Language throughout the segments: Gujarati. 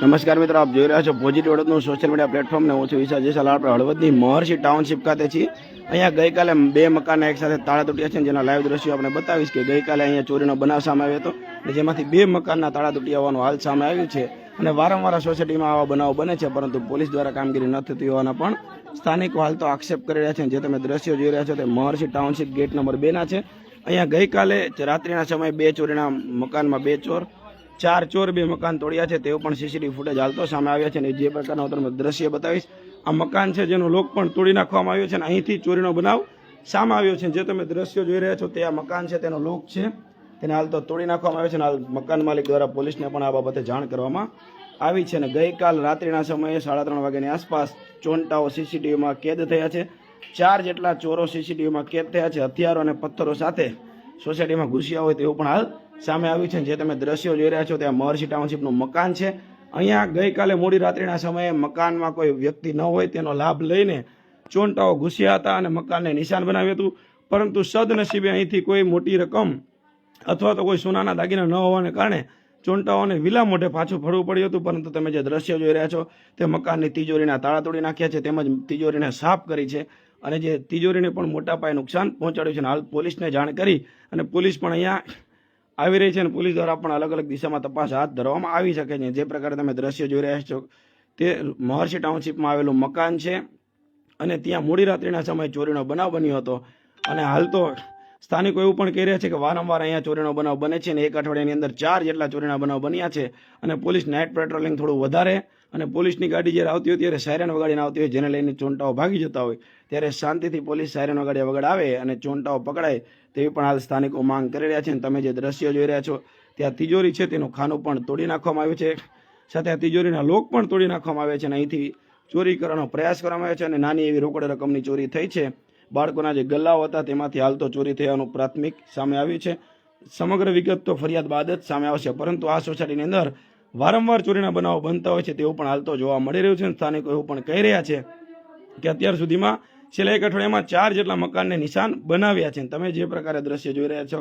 નમસ્કાર મિત્રો, આપ જોઈ રહ્યા છો પોઝિટિવ હળવદનું સોશિયલ મીડિયા પ્લેટફોર્મ ને હું છું ઈશા જેસાલ. આપણે હળવદની મહર્ષિ ટાઉનશીપ ખાતે છીએ. અહીંયા ગઈકાલે બે મકાન એક સાથે તાળા તૂટ્યા છે જેના લાઈવ દ્રશ્યો આપણે બતાવીશ કે ગઈકાલે અહીંયા ચોરીનો બનાવ સામે આવ્યો હતો અને જેમાંથી બે મકાનના તાળા તૂટ્યા હોવાનું હાલ સામે આવ્યું છે અને વારંવાર સોસાયટીમાં આવા બનાવો બને છે, પરંતુ પોલીસ દ્વારા કામગીરી ન થતી હોવાના પણ સ્થાનિકો હાલ તો આક્ષેપ કરી રહ્યા છે જે તમે દ્રશ્યો જોઈ રહ્યા છો તે મહર્ષિ ટાઉનશીપ ગેટ નંબર બેના છે. અહીંયા ગઈકાલે રાત્રિના સમયે બે ચોરીના મકાનમાં બે ચોર ચાર ચોર બે મકાન તોડ્યા છે, તેઓ પણ સીસીટીવી ફૂટેજ હાલતો સામે આવ્યા છે અને જે પ્રકારના હું દ્રશ્ય બતાવીશ, આ મકાન છે જેનો લોક પણ તોડી નાખવામાં આવ્યો છે અને અહીંથી ચોરીનો બનાવ સામે આવ્યો છે. જે તમે દ્રશ્યો જોઈ રહ્યા છો તે આ મકાન છે, તેનો લોક છે. તેને હાલ તો તોડી નાખવામાં આવ્યો છે અને હાલ મકાન માલિક દ્વારા પોલીસને પણ આ બાબતે જાણ કરવામાં આવી છે અને ગઈકાલ રાત્રિના સમયે સાડા ત્રણ વાગ્યાની આસપાસ ચોંટાઓ સીસીટીવીમાં કેદ થયા છે. ચાર જેટલા ચોરો સીસીટીવીમાં કેદ થયા છે. હથિયારો અને પથ્થરો સાથે સોસાયટીમાં ઘૂસ્યા હોય તેવું પણ હાલ સામે આવ્યું છે. જે તમે દ્રશ્યો જોઈ રહ્યા છો ત્યાં મહર્ષિ ટાઉનશીપનું મકાન છે. અહીંયા ગઈકાલે મોડી રાત્રિના સમયે મકાનમાં કોઈ વ્યક્તિ ન હોય તેનો લાભ લઈને ચોંટાઓ ઘૂસ્યા હતા અને મકાનને નિશાન બનાવ્યું હતું. પરંતુ સદનસીબે અહીંથી કોઈ મોટી રકમ અથવા તો કોઈ સોનાના દાગીના ન હોવાને કારણે ચોંટાઓને વિલા મોઢે પાછું ફરવું પડ્યું હતું. પરંતુ તમે જે દ્રશ્ય જોઈ રહ્યા છો તે મકાનની તિજોરીના તાળા તોડી નાખ્યા છે. તેમજ તિજોરીને સાફ કરી છે. અને જે તિજોરીને પણ મોટા પાયે નુકસાન પહોંચાડ્યું છે અને હાલ પોલીસને જાણ કરી અને પોલીસ પણ અહીંયા આવી રહી છે અને પોલીસ દ્વારા પણ અલગ અલગ દિશામાં તપાસ હાથ ધરવામાં આવી શકે છે. જે પ્રકારે તમે દ્રશ્યો જોઈ રહ્યા છો, તે મહર્ષિ ટાઉનશીપમાં આવેલું મકાન છે અને ત્યાં મોડી રાત્રિના સમયે ચોરીનો બનાવ બન્યો હતો. અને હાલ તો સ્થાનિકો એવું પણ કહી રહ્યા છે કે વારંવાર અહીંયા ચોરીનો બનાવ બને છે અને એક અઠવાડિયાની અંદર ચાર જેટલા ચોરીના બનાવ બન્યા છે અને પોલીસ નાઇટ પેટ્રોલિંગ થોડું વધારે અને પોલીસની ગાડી જ્યારે આવતી હોય ત્યારે સાયરન વગાડીને આવતી હોય જેને લઈને ચોંટાઓ ભાગી જતા હોય ત્યારે શાંતિથી પોલીસ સાયરન વગાડ્યા વગર આવે અને ચોંટાઓ પકડાય તેવી પણ હાલ સ્થાનિકો માંગ કરી રહ્યા છે અને તમે જે દ્રશ્યો જોઈ રહ્યા છો ત્યાં તિજોરી છે, તેનું ખાનું પણ તોડી નાખવામાં આવ્યું છે. સાથે આ તિજોરીના લોક પણ તોડી નાખવામાં આવે છે અને અહીંથી ચોરી કરવાનો પ્રયાસ કરવામાં આવ્યો છે અને નાની એવી રોકડ રકમની ચોરી થઈ છે. બાળકોના જે ગલ્લાઓ હતા તેમાંથી હાલ તો ચોરી થયાનું પ્રાથમિક સામે આવ્યું છે. સમગ્ર વિગત તો ફરિયાદ બાદ જ સામે આવશે, પરંતુ આ સોસાયટીની અંદર વારંવાર ચોરીના બનાવો બનતા હોય છે તેવું પણ હાલ તો જોવા મળી રહ્યું છે સ્થાનિકો એવું પણ કહી રહ્યા છે કે અત્યાર સુધીમાં છેલ્લા એક અઠવાડિયામાં ચાર જેટલા મકાનને નિશાન બનાવ્યા છે. તમે જે પ્રકારે દ્રશ્ય જોઈ રહ્યા છો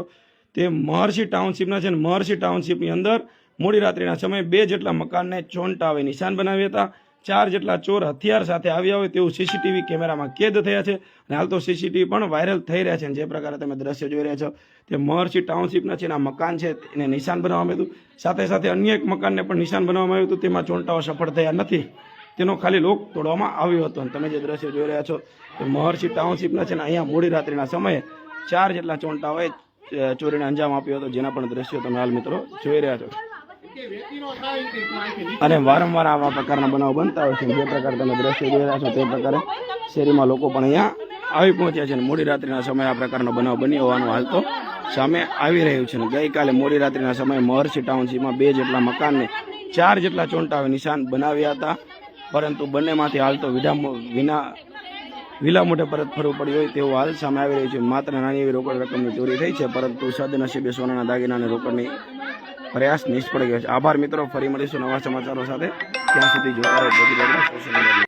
તે મહર્ષિ ટાઉનશીપના છે અને મહર્ષિ ટાઉનશીપની અંદર મોડી રાત્રિના સમયે બે જેટલા મકાનને ચોંટાવે નિશાન બનાવ્યા હતા. ચાર જેટલા ચોર હથિયાર સાથે આવ્યા હોય તેવું સીસીટીવી કેમેરામાં કેદ થયા છે. અને હાલ તો સીસીટીવી પણ વાયરલ થઈ રહ્યા છે જે પ્રકારે તમે દ્રશ્ય જોઈ રહ્યા છો, તે મહર્ષિ ટાઉનશીપના છે, એના મકાન છે, એને નિશાન બનાવવામાં આવ્યું હતું. સાથે સાથે અન્ય એક મકાનને પણ નિશાન બનાવવામાં આવ્યું હતું, તેમાં ચોંટાઓ સફળ થયા નથી. તેનો ખાલી લોક તોડવામાં આવ્યો હતો. અને તમે જે દ્રશ્ય જોઈ રહ્યા છો, તે મહર્ષિ ટાઉનશીપના છે ને અહીંયા મોડી રાત્રિના સમયે ચાર જેટલા ચોંટાઓએ ચોરીને અંજામ આપ્યો હતો, જેના પણ દ્રશ્યો તમે હાલ મિત્રો જોઈ રહ્યા છો. અને વારંવાર આવા પ્રકારના બનાવ બનતા હોય છે. જે પ્રકારે તમે દ્રશ્ય જોઈ રહ્યા છો તે પ્રકારે શેરીમાં લોકો પણ અહીંયા આવી પહોંચ્યા છે અને મોડી રાત્રિના સમયે આ પ્રકારનો બનાવ બન્યો હોવાનું હાલ તો સામે આવી રહ્યું છે. ગઈકાલે મોડી રાત્રિના સમયે મહર્ષિ ટાઉનશીપમાં બે જેટલા મકાનને ચાર જેટલા ચોંટાવે નિશાન બનાવ્યા હતા. પરંતુ બંનેમાંથી હાલ તો વિડા વિના, વિલા મોઢે પરત ફરવું પડ્યું હોય તેવું હાલ સામે આવી રહ્યું છે. માત્ર નાની એવી રોકડ રકમની ચોરી થઈ છે, પરંતુ સદનસીબે સોનાના દાગીના રોકડની પ્રયાસ નિષ્ફળ ગયો છે. આભાર મિત્રો ફરી મળીશું નવા સમાચારો સાથે. ત્યાં સુધી મીડિયા